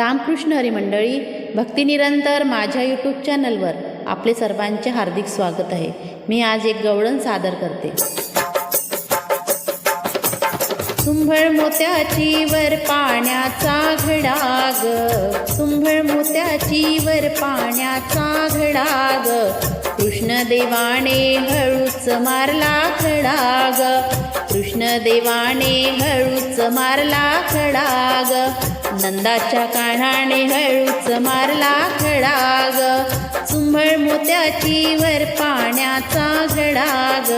रामकृष्ण हरी मंडळी भक्तिनिरंतर माझ्या यूट्यूब चॅनलवर आपले सर्वांचे हार्दिक स्वागत आहे. मी आज एक गवळण सादर करते. सुंभळ मोत्याची वर पाण्याचा घडाग सुंभळ मोत्याची वर पाण्याचा घडाग कृष्णदेवाने हळूच मारला खडाग. कृष्णदेवाने हळूच मारला खडाग. नंदाच्या कानाने हळूच मारला मोत्याची वर पाण्याचा घडाग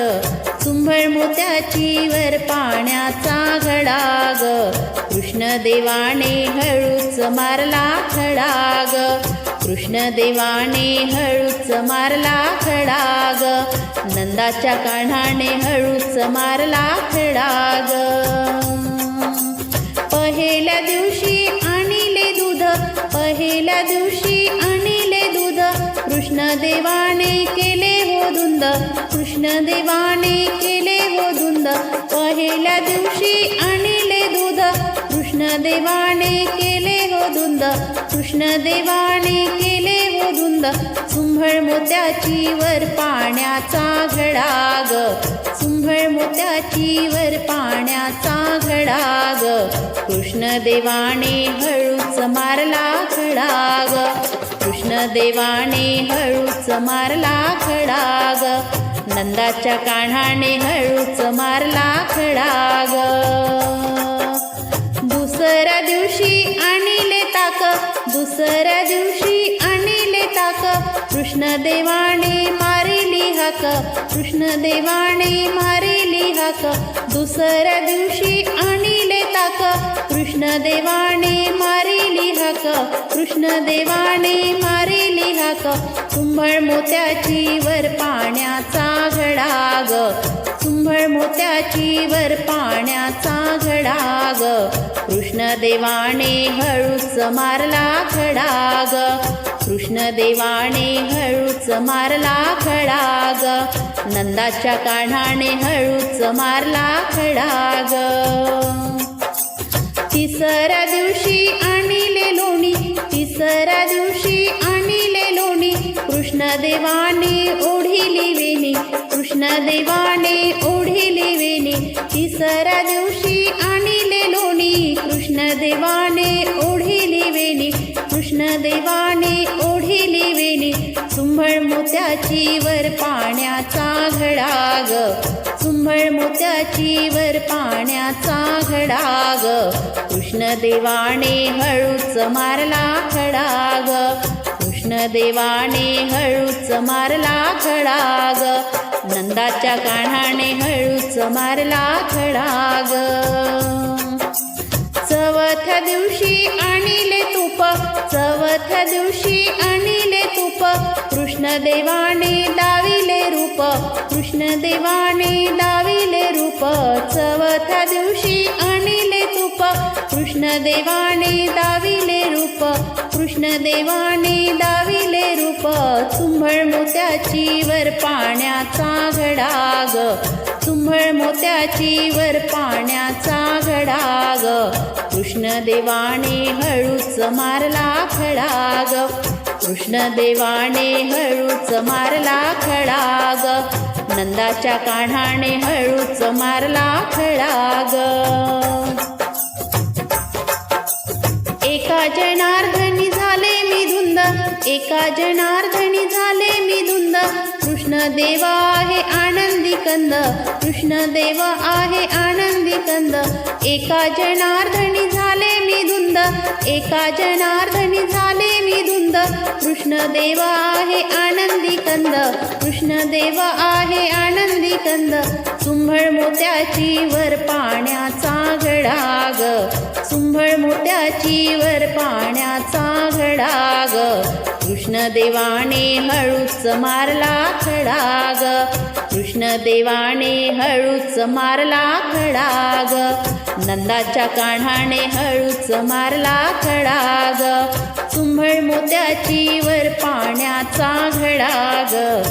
सुंभळ मोत्याची वर पाण्याचा घडाग कृष्णदेवाने हळूच मारला खडाग. कृष्णदेवाने हळूच मारला खडाग. नंदाच्या काढाने हळूच मारला खडाग. पहिल्या दिवशी आणिले दूध पहिल्या दिवशी कृष्णदेवाने केले हो धुंद कृष्णदेवाने केले हो धुंद पहिल्या दिवशी आणले दूध कृष्णदेवाने केले हो धुंद कृष्णदेवाने केले हो धुंद सुंभळ मोत्याची वर पाण्याचा घडाग सुंभळ मोत्याची वर पाण्याचा घडाग कृष्णदेवाने हळूच मारला घडाग देवाने हळूच मारला खडाग. नंदाच्या काढाने हळूच मारला खडाग. दुसऱ्या दिवशी आणिले ताक दुसऱ्या दिवशी आणिले ताक. कृष्णदेवाने मारिली हाक कृष्णदेवाने मारिली हाक. दुसऱ्या दिवशी आणिले ताक कृष्णदेवाने कृष्णदेवाने मारिली हाक कुंभळ मोत्याची वर पाण्याचा घडाग कुंभळ मोत्याची वर पाण्याचा घडाग कृष्णदेवाने हळूच मारला खडाग. कृष्णदेवाने हळूच मारला खडाग. नंदाच्या काढाने हळूच मारला खडाग. तिसऱ्या दिवशी आणि तिसऱ्या दिवशी आणिले लोणी कृष्णदेवाने ओढिली वेणी. कृष्णदेवाने ओढिली वेणी. तिसऱ्या दिवशी आणिले लोणी कृष्णदेवाने ओढिली वेणी. कृष्णदेवाने ओढिली वेणी. सुंभळ मोत्याची वर पा घडाग. सुंभळ मोत्याची वर पाण्याचा घडाग. कृष्णदेवाने हळूच मारला खडाग. कृष्णदेवाने हळूच मारला खडाग. नंदाच्या कानाने हळूच मारला खडाग. चवथ्या दिवशी आणिले तुप चवथ्या दिवशी आणिले तुप. कृष्णदेवाने दा कृष्णदेवाने दाविले रूप चवथ्या दिवशी आणिले तुप. कृष्णदेवाने दाविले रूप कृष्णदेवाने दाविले रूप. चुंभळ मोत्याची वर पाण्याचा घडाग चुंभळ मोत्याची वर पाण्याचा घडाग कृष्णदेवाने हळूच मारला खडाग. कृष्णदेवाने हळूच मारला खडाग. नंदाच्या काढाने हळूच मारला खळाग. एका जनार्दनी झाले मी धुंद एका जनार्दनी झाले मी धुंद. कृष्णदेव आहे आनंदी कंद कृष्णदेव आहे आनंदी कंद. एका जनार्दनी झाले मी धुंद. एका जनार्दनी झाले मी धुंद. कृष्णदेव आहे आनंदी कंद. कृष्णदेव आहे आनंदी कंद. सुंभळ मोत्याची वर पाण्याचा घडाग सुंभळ मोत्याची वर पाण्याचा घडाग कृष्णदेवाने हळूच मारला खडाग. कृष्णदेवाने हळूच मारला खडाग. नंदाच्या काढाने हळूच मारला खडाग. सुंभळ मोत्याची वर पाण्याचा घडाग.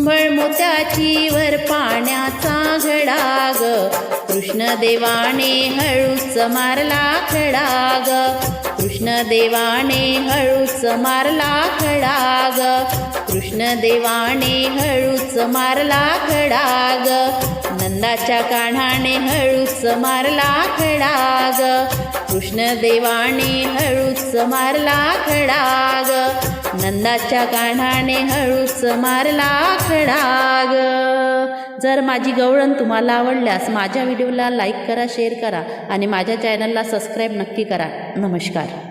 कुंभळ मोत्याची वर पाण्याचा घडाग कृष्णदेवाने हळूच मारला खडाग. कृष्णदेवाने हळूच मारला खडाग. कृष्णदेवाने हळूच मारला खडाग. नंदाच्या काढाने हळूच मारला खडाग. कृष्णदेवाने हळूच मारला खडाग. नंदाच्या काढाने हळूच मारला खडाग. जर माझी गवळण तुम्हाला आवडल्यास माझ्या व्हिडिओला लाईक करा शेअर करा आणि माझ्या चॅनलला सबस्क्राईब नक्की करा. नमस्कार.